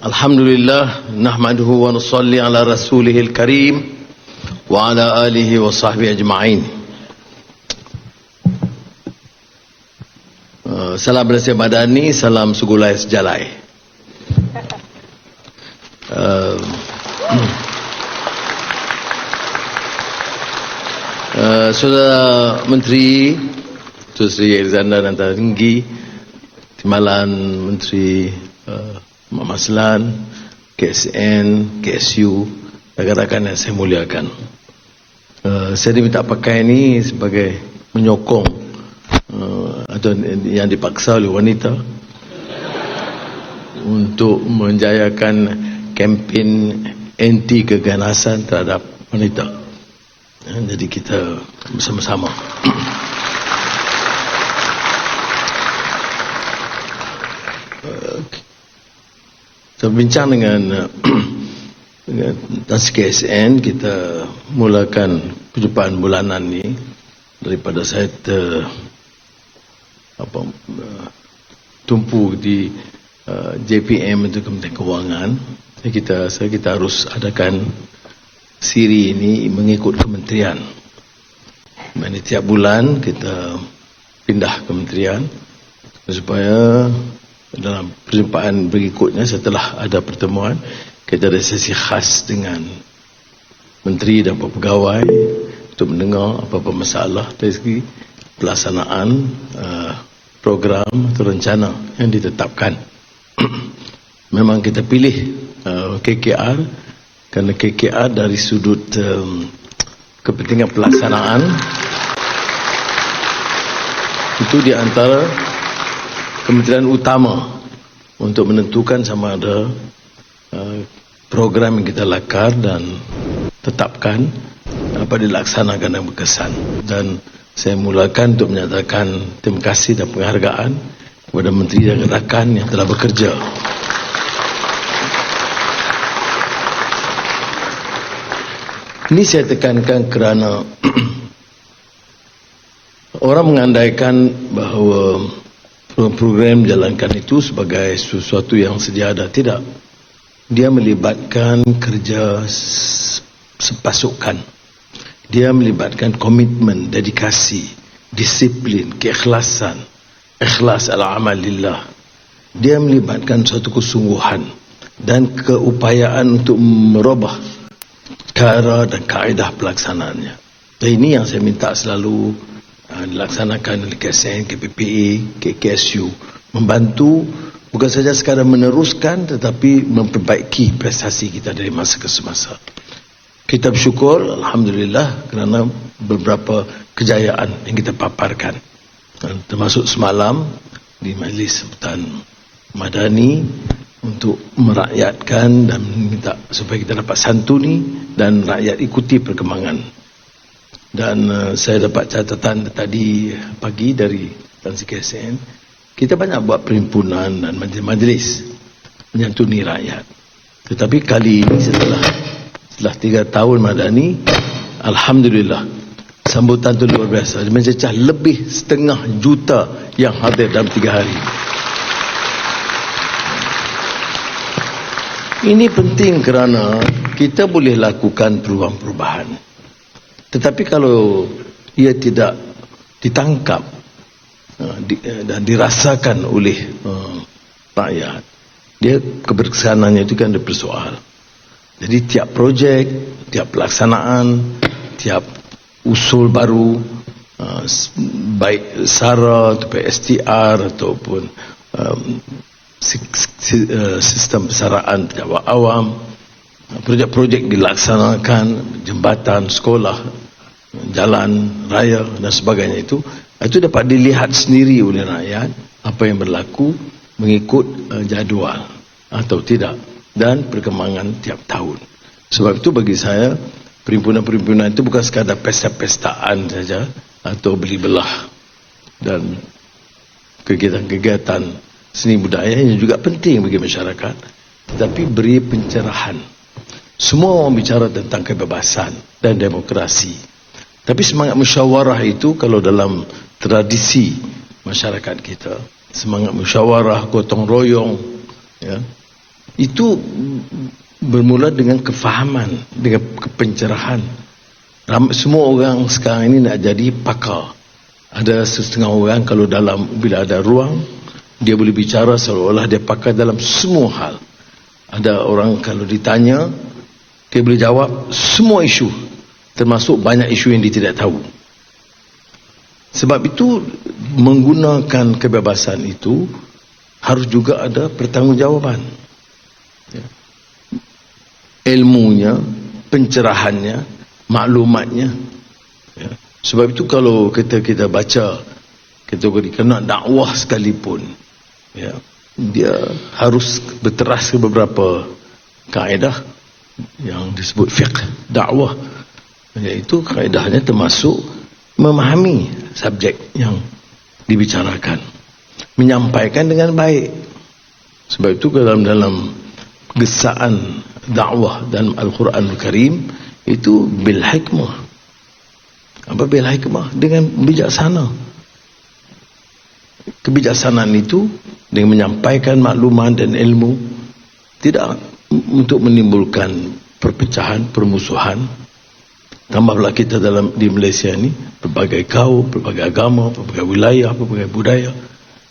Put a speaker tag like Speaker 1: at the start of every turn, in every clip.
Speaker 1: Alhamdulillah nahmaduhu wa nusalli ala rasulihil karim wa ala alihi wa sahbihi ajma'in. Uh, salam Malaysia Madani, salam Sugulai Sejalai. Uh, uh, Saudara Menteri Tun Sri Irzanda Nantara Tinggi Timbalan Menteri uh, Mak Maslan KSN, KSU Rakan-rakan yang saya muliakan. Uh, Saya diminta pakai ini sebagai menyokong uh, Atau yang dipaksa oleh wanita Untuk menjayakan kempen anti keganasan terhadap wanita. Jadi kita bersama-sama Kita bincang dengan dengan Tan KSN kita mulakan perjumpaan bulanan ni daripada saya ter apa tumpu di uh, JPM itu Kementerian Kewangan jadi kita saya kita harus adakan siri ini mengikut kementerian. Mana tiap bulan kita pindah kementerian supaya dalam perjumpaan berikutnya setelah ada pertemuan kita ada sesi khas dengan menteri dan pegawai untuk mendengar apa-apa masalah dari segi pelaksanaan uh, program atau rencana yang ditetapkan. Memang kita pilih uh, KKR kerana KKR dari sudut um, kepentingan pelaksanaan. Itu di antara kementerian utama untuk menentukan sama ada uh, program yang kita lakar dan tetapkan apa dilaksanakan yang berkesan. Dan saya mulakan untuk menyatakan terima kasih dan penghargaan kepada menteri dan rakan yang telah bekerja. Ini saya tekankan kerana orang mengandaikan bahawa program jalankan itu sebagai sesuatu yang sedia ada tidak dia melibatkan kerja sepasukan. Dia melibatkan komitmen dedikasi disiplin keikhlasan ikhlas ala amal lillah dia melibatkan suatu kesungguhan dan keupayaan untuk merubah cara dan kaedah pelaksanaannya. Dan ini yang saya minta selalu Ah, dilaksanakan oleh KSN, KPPA, KKSU membantu bukan saja sekadar meneruskan tetapi memperbaiki prestasi kita dari masa ke semasa. Kita bersyukur Alhamdulillah kerana beberapa kejayaan yang kita paparkan. Termasuk semalam di Majlis Sebutan Madani untuk merakyatkan dan minta supaya kita dapat santuni dan rakyat ikuti perkembangan dan uh, saya dapat catatan tadi pagi dari Tan KSN kita banyak buat perhimpunan dan majlis-majlis menyantuni rakyat. Tetapi kali ini setelah setelah tiga tahun madani Alhamdulillah sambutan itu luar biasa. Mencecah lebih setengah juta yang hadir dalam tiga hari. Ini penting kerana kita boleh lakukan perubahan-perubahan tetapi kalau ia tidak ditangkap uh, uh, dan dirasakan oleh uh, rakyat, dia keberkesanannya itu kan ada persoal. Jadi tiap projek, tiap pelaksanaan, tiap usul baru, baik SARA ataupun STR ataupun um, sistem persaraan pejabat awam, projek-projek dilaksanakan, jembatan, sekolah, jalan raya dan sebagainya itu itu dapat dilihat sendiri oleh rakyat apa yang berlaku mengikut uh, jadual atau tidak dan perkembangan tiap tahun. Sebab itu bagi saya perhimpunan-perhimpunan itu bukan sekadar pesta-pestaan saja atau beli belah dan kegiatan-kegiatan seni budaya yang juga penting bagi masyarakat tetapi beri pencerahan. Semua orang bicara tentang kebebasan dan demokrasi tapi semangat musyawarah itu kalau dalam tradisi masyarakat kita, semangat musyawarah, gotong royong, ya, itu bermula dengan kefahaman dengan kepencerahan semua orang sekarang ini nak jadi pakar. Ada setengah orang kalau dalam bila ada ruang dia boleh bicara seolah-olah dia pakar dalam semua hal. Ada orang kalau ditanya dia boleh jawab semua isu termasuk banyak isu yang dia tidak tahu sebab itu menggunakan kebebasan itu harus juga ada pertanggungjawaban ya. ilmunya pencerahannya maklumatnya ya. sebab itu kalau kita kita baca kategori kena dakwah sekalipun ya dia harus berteras ke beberapa kaedah yang disebut fiqh dakwah iaitu kaedahnya termasuk memahami subjek yang dibicarakan menyampaikan dengan baik. Sebab itu dalam dalam gesaan dakwah dan Al-Quran Al-Karim itu bil hikmah. Apa bil hikmah? Dengan bijaksana. Kebijaksanaan itu dengan menyampaikan makluman dan ilmu tidak untuk menimbulkan perpecahan, permusuhan tambahlah kita dalam di Malaysia ini berbagai kaum, berbagai agama, berbagai wilayah, berbagai budaya.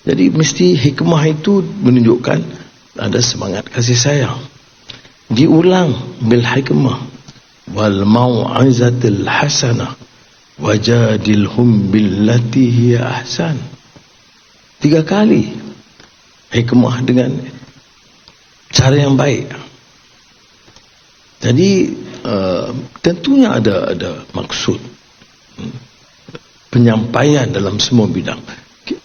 Speaker 1: Jadi mesti hikmah itu menunjukkan ada semangat kasih sayang. Diulang bil hikmah. Wal mau'izatil hasanah wajadilhum billati hiya ahsan. Tiga kali hikmah dengan cara yang baik. Jadi uh, tentunya ada ada maksud hmm, penyampaian dalam semua bidang.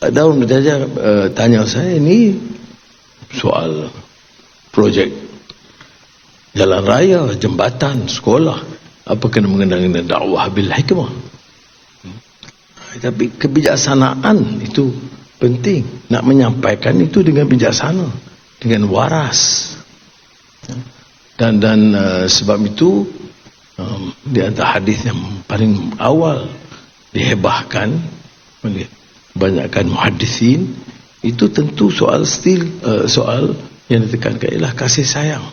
Speaker 1: Daun saja uh, tanya saya ini soal projek jalan raya jembatan sekolah apa kena mengenai dakwah bil hikmah? Hmm. tapi kebijaksanaan itu penting. Nak menyampaikan itu dengan bijaksana dengan waras dan dan uh, sebab itu um, di antara hadis yang paling awal dihebahkan oleh banyakkan muhaddisin itu tentu soal stil uh, soal yang ditekankan ialah kasih sayang.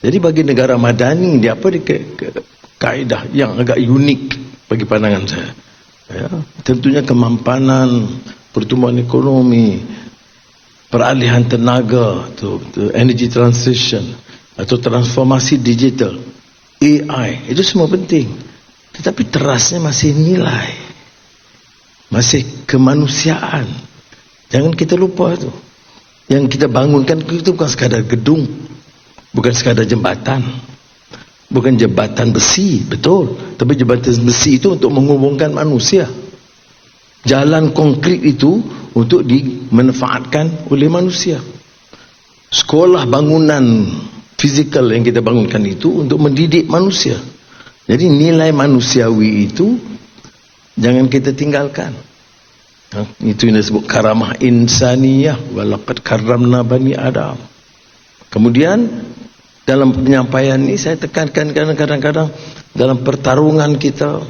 Speaker 1: Jadi bagi negara madani dia apa dia ke, ke, kaedah yang agak unik bagi pandangan saya? Ya, tentunya kemampanan pertumbuhan ekonomi, peralihan tenaga, to, to energy transition atau transformasi digital, AI, itu semua penting. Tetapi terasnya masih nilai. Masih kemanusiaan. Jangan kita lupa itu. Yang kita bangunkan itu bukan sekadar gedung. Bukan sekadar jembatan. Bukan jembatan besi, betul. Tapi jembatan besi itu untuk menghubungkan manusia jalan konkret itu untuk dimanfaatkan oleh manusia sekolah bangunan fizikal yang kita bangunkan itu untuk mendidik manusia jadi nilai manusiawi itu jangan kita tinggalkan ha? itu yang disebut karamah insaniyah walaqad karramna bani adam kemudian dalam penyampaian ini saya tekankan kadang-kadang dalam pertarungan kita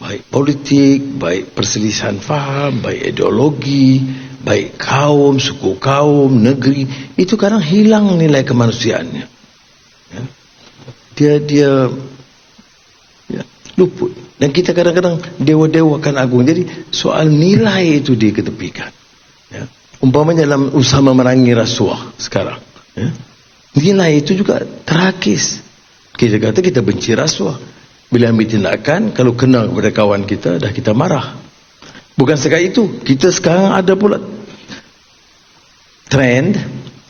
Speaker 1: baik politik, baik perselisihan faham, baik ideologi, baik kaum, suku kaum, negeri, itu kadang hilang nilai kemanusiaannya. Ya. Dia dia ya, luput. Dan kita kadang-kadang dewa-dewa kan agung. Jadi soal nilai itu diketepikan. Ya. Umpamanya dalam usaha memerangi rasuah sekarang. Ya. Nilai itu juga tragis. Kita kata kita benci rasuah bila ambil tindakan kalau kena kepada kawan kita dah kita marah bukan sekadar itu kita sekarang ada pula trend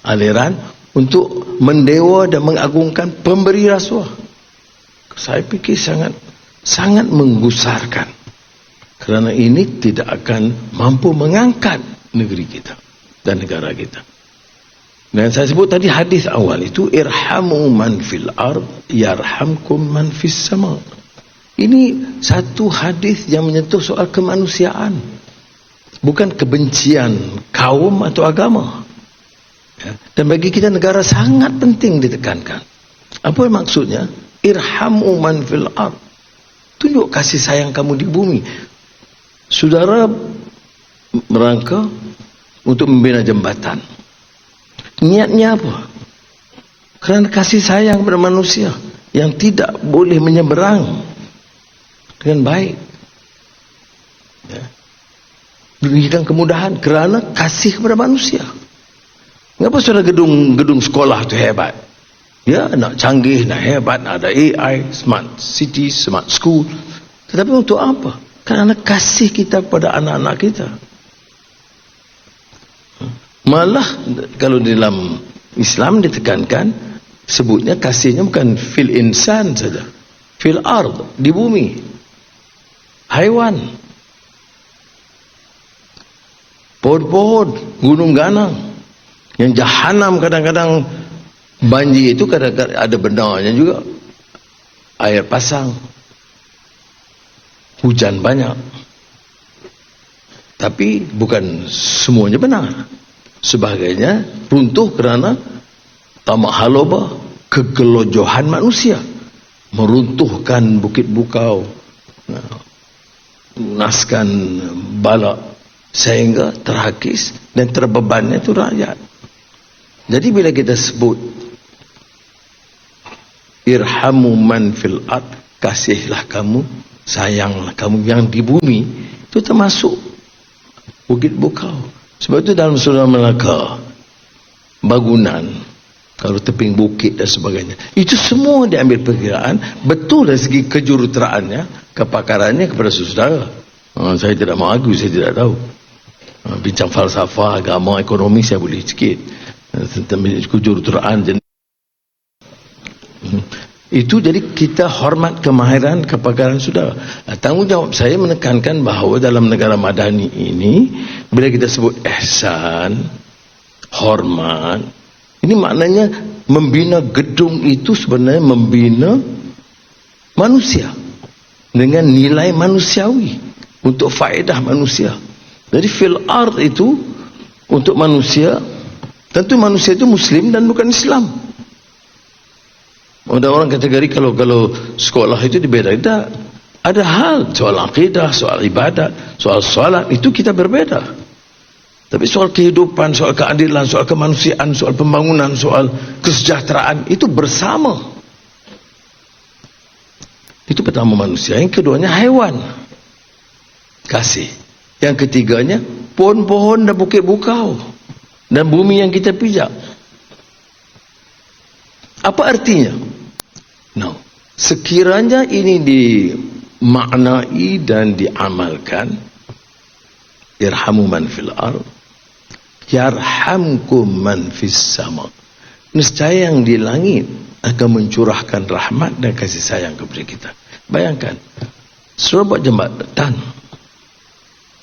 Speaker 1: aliran untuk mendewa dan mengagungkan pemberi rasuah saya fikir sangat sangat menggusarkan kerana ini tidak akan mampu mengangkat negeri kita dan negara kita dan saya sebut tadi hadis awal itu irhamu man fil ard yarhamkum man fis sama. Ini satu hadis yang menyentuh soal kemanusiaan. Bukan kebencian kaum atau agama. Ya. Dan bagi kita negara sangat penting ditekankan. Apa maksudnya? Irhamu man fil ard. Tunjuk kasih sayang kamu di bumi. Saudara merangka untuk membina jembatan. Niatnya apa? kerana kasih sayang kepada manusia yang tidak boleh menyeberang dengan baik ya. berikan kemudahan kerana kasih kepada manusia kenapa saudara gedung gedung sekolah tu hebat? Ya nak canggih nak hebat nak ada AI smart city smart school. Tetapi untuk apa? Kerana kasih kita kepada anak-anak kita. Malah kalau dalam Islam ditekankan sebutnya kasihnya bukan fil insan saja. Fil ard di bumi. Haiwan. Pohon-pohon gunung ganang yang jahanam kadang-kadang banjir itu kadang-kadang ada benarnya juga. Air pasang. Hujan banyak. Tapi bukan semuanya benar. Sebagainya runtuh kerana tamak haloba kegelojohan manusia meruntuhkan bukit bukau lunaskan balak sehingga terhakis dan terbebannya itu rakyat jadi bila kita sebut irhamu man fil ard kasihlah kamu sayanglah kamu yang di bumi itu termasuk bukit bukau. Sebab itu dalam surah Melaka bangunan kalau teping bukit dan sebagainya itu semua diambil perkiraan betul dari segi kejuruteraannya kepakarannya kepada saudara ha, saya tidak mau agu saya tidak tahu. Ha, bincang falsafah agama ekonomi saya boleh sikit kejuruteraan jenis hmm. itu jadi kita hormat kemahiran kepakaran saudara tanggungjawab saya menekankan bahawa dalam negara madani ini bila kita sebut ihsan hormat ini maknanya membina gedung itu sebenarnya membina manusia dengan nilai manusiawi untuk faedah manusia. Jadi fil art itu untuk manusia tentu manusia itu muslim dan bukan islam ada orang kategori kalau kalau sekolah itu dibeda ada hal soal akidah soal ibadat soal solat itu kita berbeda tapi soal kehidupan, soal keadilan, soal kemanusiaan, soal pembangunan, soal kesejahteraan itu bersama. Itu pertama manusia. Yang keduanya haiwan. Kasih. Yang ketiganya pohon-pohon dan bukit bukau dan bumi yang kita pijak. Apa artinya? No. Sekiranya ini dimaknai dan diamalkan irhamu man fil ardh yarhamkum man fis sama nescaya yang di langit akan mencurahkan rahmat dan kasih sayang kepada kita bayangkan buat jembatan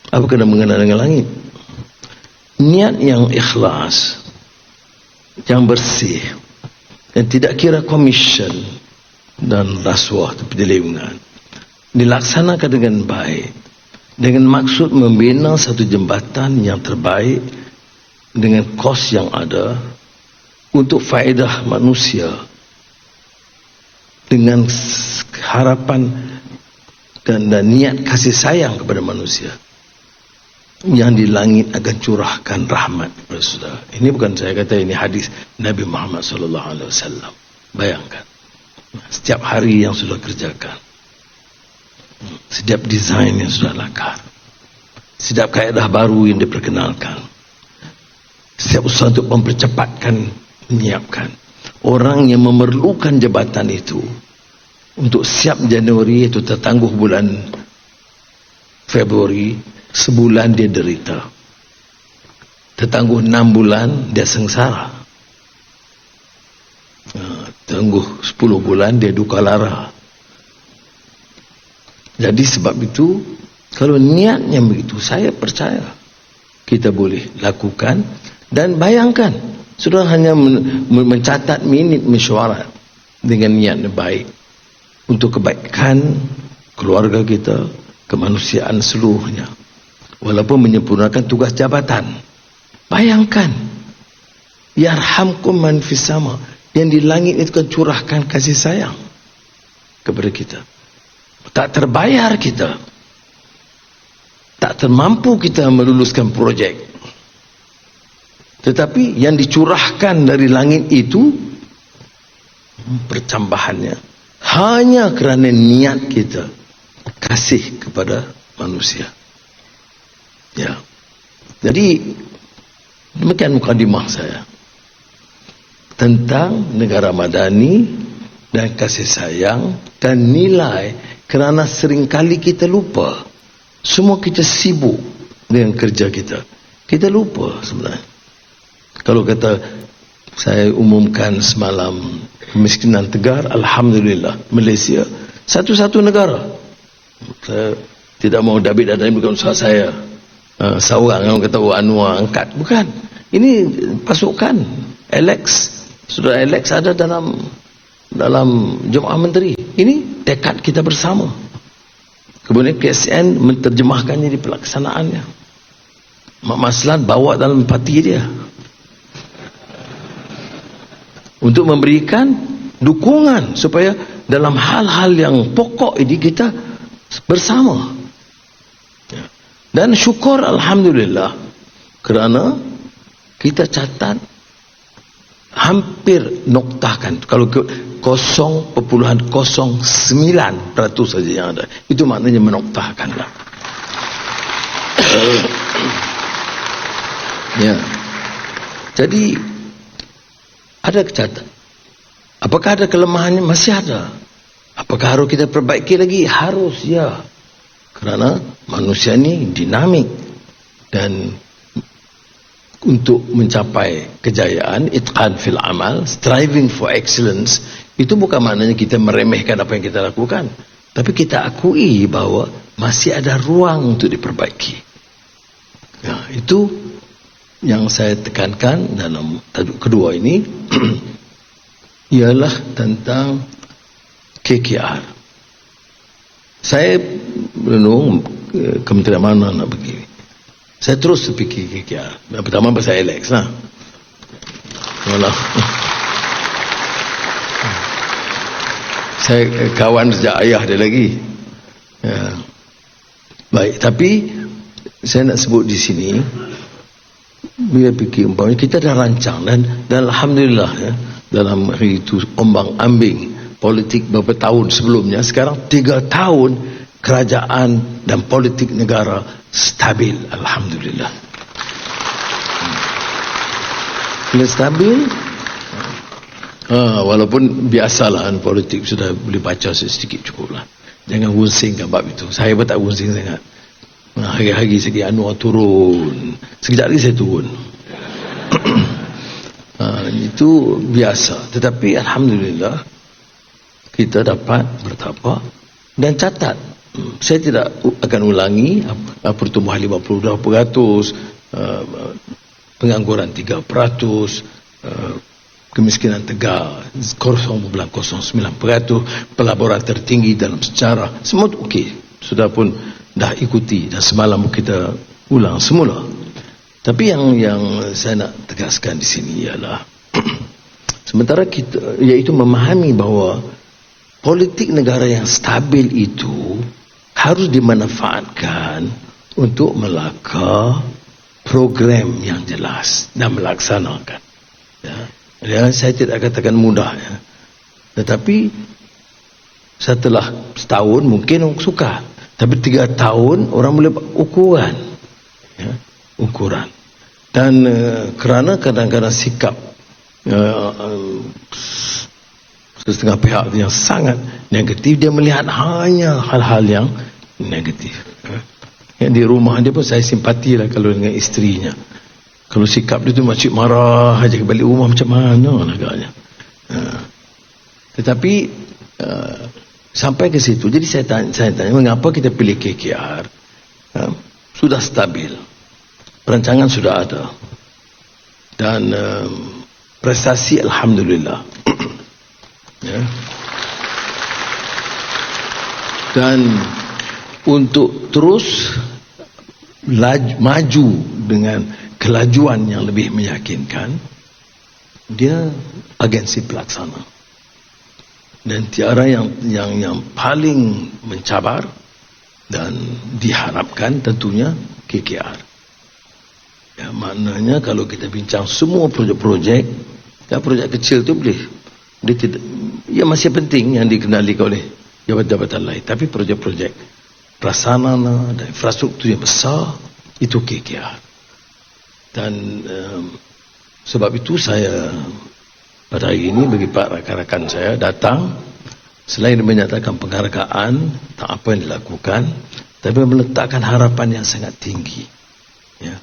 Speaker 1: apa kena mengenal dengan langit niat yang ikhlas yang bersih dan tidak kira komisen dan rasuah dilewungan dilaksanakan dengan baik dengan maksud membina satu jembatan yang terbaik dengan kos yang ada untuk faedah manusia dengan harapan dan, dan niat kasih sayang kepada manusia yang di langit akan curahkan rahmat saudara. Ini bukan saya kata ini hadis Nabi Muhammad sallallahu alaihi wasallam. Bayangkan setiap hari yang sudah kerjakan. Setiap desain yang sudah lakukan. Setiap kaedah baru yang diperkenalkan setiap usaha untuk mempercepatkan menyiapkan orang yang memerlukan jabatan itu untuk siap Januari itu tertangguh bulan Februari sebulan dia derita. Tertangguh enam bulan dia sengsara. Ha, tangguh sepuluh bulan dia duka lara. Jadi sebab itu kalau niatnya begitu saya percaya kita boleh lakukan dan bayangkan. Sudah hanya mencatat minit mesyuarat dengan niat yang baik untuk kebaikan keluarga kita, kemanusiaan seluruhnya. Walaupun menyempurnakan tugas jabatan. Bayangkan yarhamkum man fis sama yang di langit itu kan curahkan kasih sayang kepada kita. Tak terbayar kita. Tak termampu kita meluluskan projek tetapi yang dicurahkan dari langit itu percambahannya hanya kerana niat kita kasih kepada manusia. Ya. Jadi demikian mukadimah saya. Tentang negara madani dan kasih sayang dan nilai kerana seringkali kita lupa. Semua kita sibuk dengan kerja kita. Kita lupa sebenarnya. Kalau kata saya umumkan semalam kemiskinan tegar Alhamdulillah Malaysia satu-satu negara. Saya tidak mau David dan bukan usaha saya uh, seorang yang kata oh, Anwar angkat. Bukan. Ini pasukan Alex sudah Alex ada dalam dalam Jemaah Menteri. Ini tekad kita bersama. Kemudian KSN menterjemahkannya di pelaksanaannya. Mak Maslan bawa dalam parti dia. Untuk memberikan dukungan supaya dalam hal-hal yang pokok ini kita bersama. Dan syukur Alhamdulillah kerana kita catat hampir noktakan kalau ke 0.09% saja yang ada itu maknanya menoktahkan lah. ya jadi ada kecatan. Apakah ada kelemahannya? Masih ada. Apakah harus kita perbaiki lagi? Harus, ya. Kerana manusia ini dinamik. Dan untuk mencapai kejayaan, itqan fil amal, striving for excellence, itu bukan maknanya kita meremehkan apa yang kita lakukan. Tapi kita akui bahawa masih ada ruang untuk diperbaiki. Ya, itu yang saya tekankan dalam tajuk kedua ini ialah tentang KKR. Saya belum kementerian mana nak pergi. Saya terus fikir KKR. Yang pertama pasal Alex lah. Malah. Saya kawan sejak ayah dia lagi. Ya. Baik, tapi saya nak sebut di sini bila fikir umpamanya kita dah rancang dan, dan Alhamdulillah ya, dalam hari itu ombang ambing politik beberapa tahun sebelumnya sekarang tiga tahun kerajaan dan politik negara stabil Alhamdulillah. Bila stabil ha, walaupun biasalah kan, politik sudah boleh baca sedikit cukup lah jangan wunsing kan bab itu. Saya pun tak wunsing sangat. Hari-hari segi Anwar turun. Sekejap lagi saya turun. Ha, itu biasa. Tetapi Alhamdulillah kita dapat bertapa dan catat. Saya tidak akan ulangi pertumbuhan 52% uh, pengangguran 3% uh, kemiskinan tegar 0.09% pelaburan tertinggi dalam sejarah. Semua okey. Sudah pun dah ikuti dan semalam kita ulang semula. Tapi yang yang saya nak tegaskan di sini ialah sementara kita iaitu memahami bahawa politik negara yang stabil itu harus dimanfaatkan untuk melaka program yang jelas dan melaksanakan. Ya. Dan saya tidak katakan mudah ya. Tetapi setelah setahun mungkin orang suka tapi tiga tahun orang boleh ukuran. Ya, ukuran. Dan uh, kerana kadang-kadang sikap uh, setengah pihak yang sangat negatif, dia melihat hanya hal-hal yang negatif. Ya. Yang di rumah dia pun saya simpati lah kalau dengan isterinya. Kalau sikap dia tu macam marah aja balik rumah macam mana agaknya. Uh, tetapi uh, Sampai ke situ. Jadi saya tanya, saya tanya mengapa kita pilih KKR? Sudah stabil. Perancangan sudah ada. Dan um, prestasi Alhamdulillah. Ya. Dan untuk terus laju, maju dengan kelajuan yang lebih meyakinkan, dia agensi pelaksana dan tiara yang yang yang paling mencabar dan diharapkan tentunya KKR. Ya, maknanya kalau kita bincang semua projek-projek, ya projek kecil tu boleh dia tidak yang masih penting yang dikenali oleh jabatan-jabatan lain. Tapi projek-projek prasarana dan infrastruktur yang besar itu KKR. Dan um, sebab itu saya pada hari ini bagi pak rakan-rakan saya datang selain menyatakan penghargaan tak apa yang dilakukan tapi meletakkan harapan yang sangat tinggi ya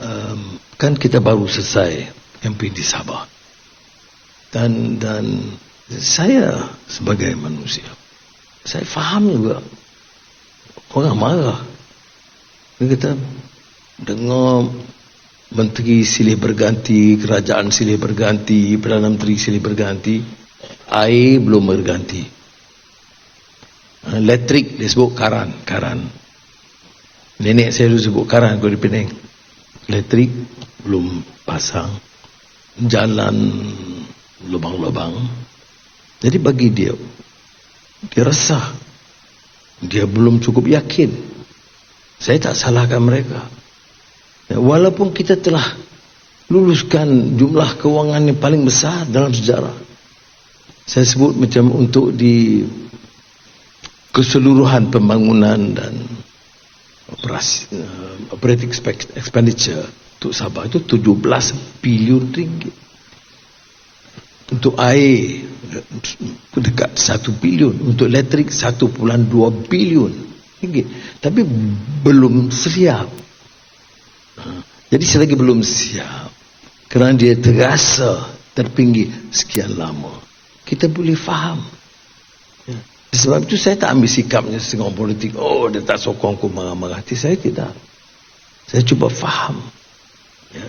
Speaker 1: um, kan kita baru selesai MP di Sabah dan dan saya sebagai manusia saya faham juga. Orang marah. Dia kata dengar menteri silih berganti kerajaan silih berganti perdana menteri silih berganti air belum berganti. Elektrik disebut karan karan. Nenek saya dulu sebut karan kalau di Penang. Elektrik belum pasang. Jalan lubang-lubang. Jadi bagi dia dia resah. Dia belum cukup yakin. Saya tak salahkan mereka. Walaupun kita telah luluskan jumlah kewangan yang paling besar dalam sejarah. Saya sebut macam untuk di keseluruhan pembangunan dan operasi uh, operating expenditure untuk Sabah itu 17 bilion ringgit untuk air dekat 1 bilion untuk elektrik 1.2 bilion ringgit tapi belum siap jadi selagi belum siap kerana dia terasa terpinggir sekian lama kita boleh faham. Ya. Sebab itu saya tak ambil sikapnya setengah politik. Oh, dia tak sokong aku marah-marah. Hati saya tidak. Saya cuba faham. Ya.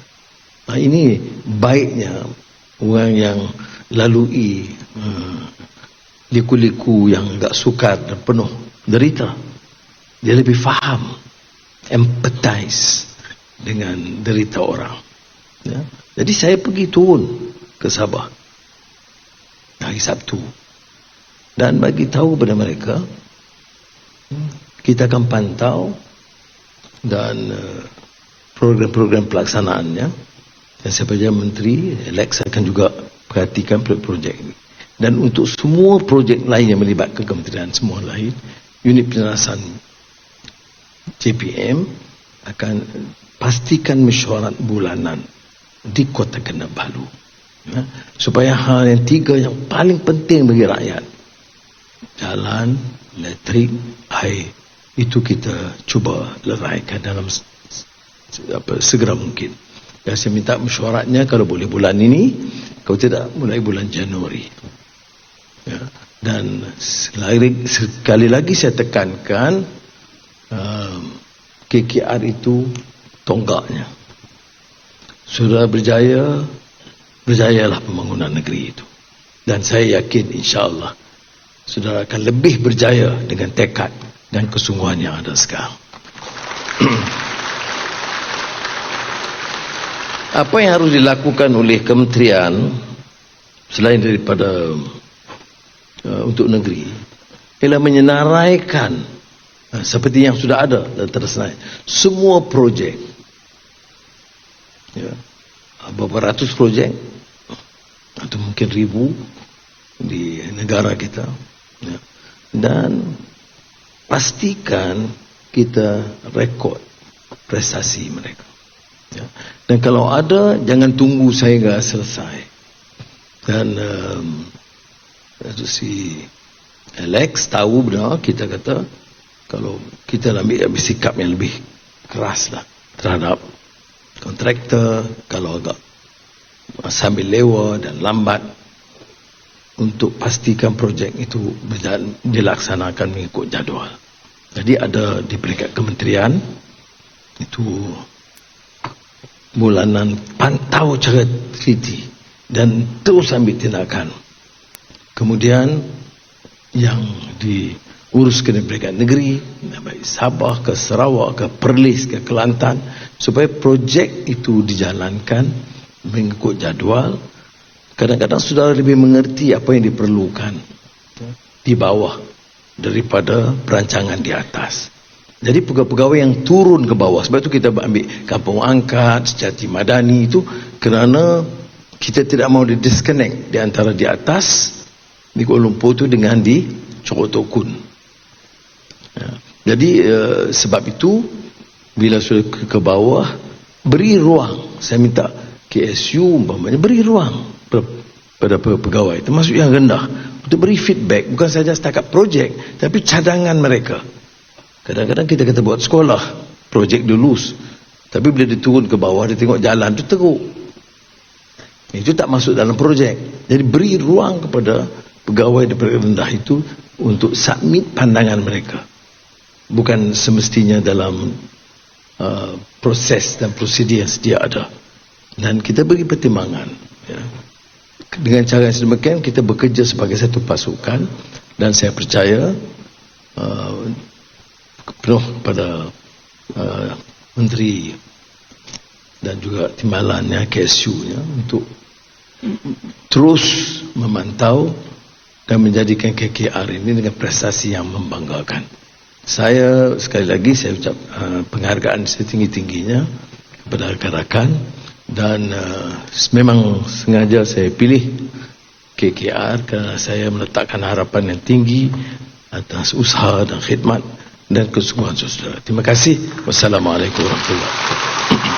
Speaker 1: Nah, ini baiknya orang yang lalui hmm, liku-liku yang tak sukar dan penuh derita. Dia lebih faham. Empathize dengan derita orang. Ya. Jadi saya pergi turun ke Sabah hari Sabtu dan bagi tahu kepada mereka kita akan pantau dan uh, program-program pelaksanaannya dan siapa saja menteri Alex akan juga perhatikan projek ini. Dan untuk semua projek lain yang melibatkan kementerian semua lain unit penjelasan JPM akan pastikan mesyuarat bulanan di Kota Kinabalu ya, supaya hal yang tiga yang paling penting bagi rakyat jalan, elektrik, air itu kita cuba leraikan dalam apa, segera mungkin dan saya minta mesyuaratnya kalau boleh bulan ini kalau tidak mulai bulan Januari ya. dan sekali, lagi saya tekankan um, KKR itu tonggaknya sudah berjaya berjayalah pembangunan negeri itu. Dan saya yakin insyaAllah saudara akan lebih berjaya dengan tekad dan kesungguhan yang ada sekarang. Apa yang harus dilakukan oleh kementerian selain daripada uh, untuk negeri ialah menyenaraikan uh, seperti yang sudah ada dan tersenarai semua projek ya, beberapa ratus projek atau mungkin ribu di negara kita ya. dan pastikan kita rekod prestasi mereka ya. dan kalau ada jangan tunggu sehingga selesai dan um, si Alex tahu benar kita kata kalau kita ambil, ambil sikap yang lebih keras lah terhadap kontraktor kalau agak sambil lewa dan lambat untuk pastikan projek itu berjalan, dilaksanakan mengikut jadual. Jadi ada di peringkat kementerian itu bulanan pantau cara teliti dan terus ambil tindakan. Kemudian yang diuruskan di peringkat negeri, baik Sabah ke Sarawak ke Perlis ke Kelantan supaya projek itu dijalankan mengikut jadual kadang-kadang saudara lebih mengerti apa yang diperlukan di bawah daripada perancangan di atas jadi pegawai-pegawai yang turun ke bawah sebab itu kita ambil kampung angkat sejati madani itu kerana kita tidak mau di disconnect di antara di atas di Kuala Lumpur tu dengan di Cokotokun. Ya. Jadi uh, sebab itu bila sudah ke, ke bawah beri ruang saya minta KSU umpamanya beri ruang pada pegawai termasuk yang rendah untuk beri feedback bukan saja setakat projek tapi cadangan mereka kadang-kadang kita kata buat sekolah projek dulu tapi bila diturun ke bawah dia tengok jalan tu teruk. Itu tak masuk dalam projek. Jadi beri ruang kepada pegawai daripada rendah itu untuk submit pandangan mereka. Bukan semestinya dalam uh, proses dan prosedur yang sedia ada. Dan kita beri pertimbangan ya. dengan cara yang sedemikian kita bekerja sebagai satu pasukan. Dan saya percaya uh, penuh pada uh, menteri dan juga timbalannya KSU nya untuk terus memantau dan menjadikan KKR ini dengan prestasi yang membanggakan. Saya sekali lagi saya ucap uh, penghargaan setinggi-tingginya kepada rakan-rakan dan uh, memang sengaja saya pilih KKR kerana saya meletakkan harapan yang tinggi atas usaha dan khidmat dan kesungguhan saudara. Terima kasih. Wassalamualaikum warahmatullahi wabarakatuh.